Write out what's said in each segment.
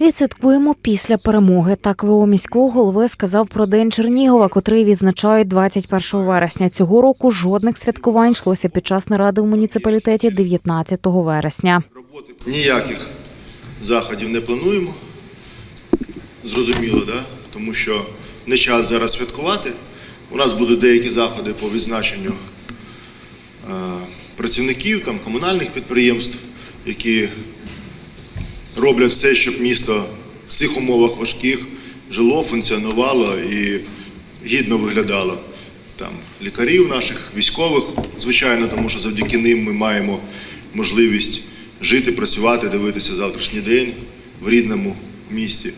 Відсвяткуємо після перемоги. Так ВО міського голови сказав про День Чернігова, котрий відзначають 21 вересня. Цього року жодних святкувань йшлося під час наради в муніципалітеті 19 вересня. Ніяких заходів не плануємо. Зрозуміло, да? тому що не час зараз святкувати. У нас будуть деякі заходи по відзначенню е, працівників там, комунальних підприємств, які роблять все, щоб місто в цих умовах важких жило, функціонувало і гідно виглядало. Там лікарів наших, військових, звичайно, тому що завдяки ним ми маємо можливість жити, працювати, дивитися завтрашній день в рідному місті.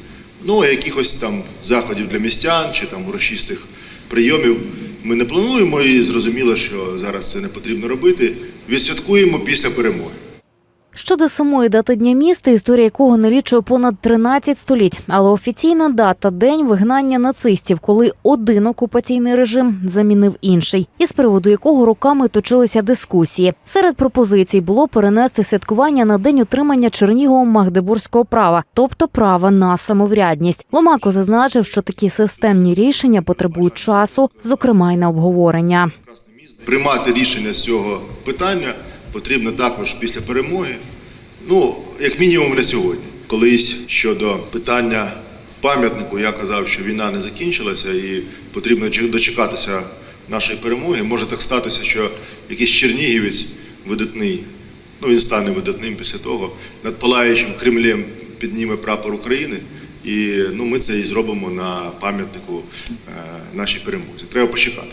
Ну, а якихось там заходів для містян чи там урочистих прийомів ми не плануємо і зрозуміло, що зараз це не потрібно робити. Відсвяткуємо після перемоги. Щодо самої дати дня міста, історія якого налічує понад 13 століть, але офіційна дата день вигнання нацистів, коли один окупаційний режим замінив інший, із приводу якого роками точилися дискусії. Серед пропозицій було перенести святкування на день отримання Черніговом Магдебурзького права, тобто права на самоврядність. Ломако зазначив, що такі системні рішення потребують часу, зокрема й на обговорення. Приймати рішення з цього питання потрібно також після перемоги. Ну, як мінімум на сьогодні. Колись щодо питання пам'ятнику, я казав, що війна не закінчилася і потрібно дочекатися нашої перемоги. Може так статися, що якийсь чернігівець видатний, ну він стане видатним після того, над палаючим Кремлем підніме прапор України. І ну, ми це і зробимо на пам'ятнику е, нашій перемозі. Треба почекати.